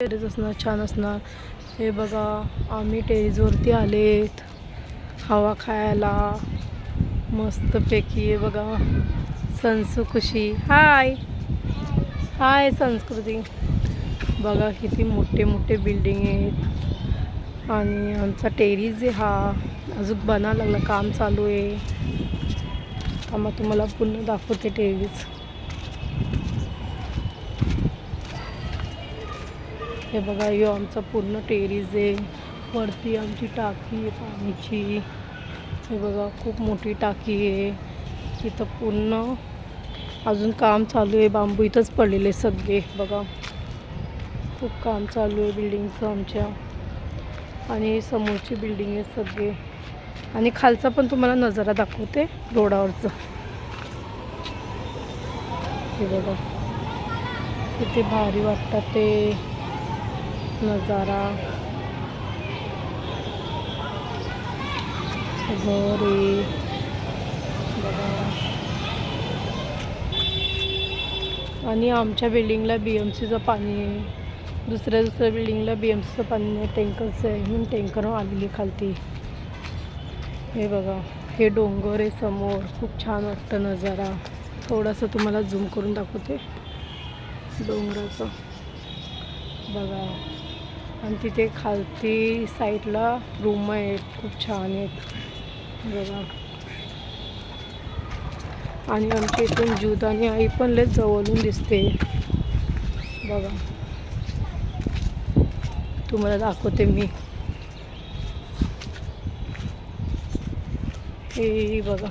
Terrace असणार छान असणार हे बघा आम्ही टेरेसवरती आलेत. हवा खायला मस्तपैकी हे बघा संसुकुशी हाय! हाय संस्कृती. बघा किती मोठे मोठे बिल्डिंग आहेत. आणि आमचा टेरीज आहे हा. अजून बना लागला काम चालू आहे. आम्हा तुम्हाला पुन्हा दाखवते टेरीज हे बघा यो आमचा पूर्ण टेरीज आहे. वरती आमची टाकी आहे पाण्याची. हे बघा खूप मोठी टाकी आहे. इथं पूर्ण अजून काम चालू आहे. बांबू इथंच पडलेले सगळे बघा. खूप काम चालू आहे बिल्डिंगचं आमच्या. आणि समोरची बिल्डिंग आहे सगळे. आणि खालचा पण तुम्हाला नजारा दाखवते रोडावरचं. हे बघा किती भारी वाटतात ते. नजारा. घर. बघा. आणि आमच्या बिल्डिंगला बी एम सीचं पाणी आहे. दुसऱ्या दुसऱ्या बिल्डिंगला बी एम सीचं पाणी नाही टँकरचं आहे. म्हणून टँकर आलेली खालती. हे बघा. हे डोंगर आहे समोर. खूप छान वाटतं नजारा. थोडंसं तुम्हाला झूम करून दाखवते. डोंगराचं. बघा. आणि तिथे खालती साईडला रूम आहेत खूप छान आहेत. बघा. आणि आमच्या इथून ज्यूत आणि आई पण लय जवळून दिसते. बघा. तुम्हाला दाखवते मी. हे बघा.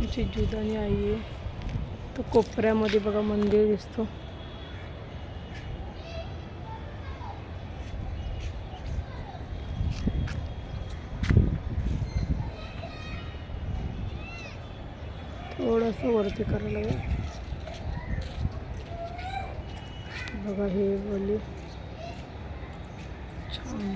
आमची जुदानी आणि आई आहे. तर कोपऱ्यामध्ये बघा मंदिर दिसतो. थोडंसं वरती करायला लागेल. बघा हे बोलले छान.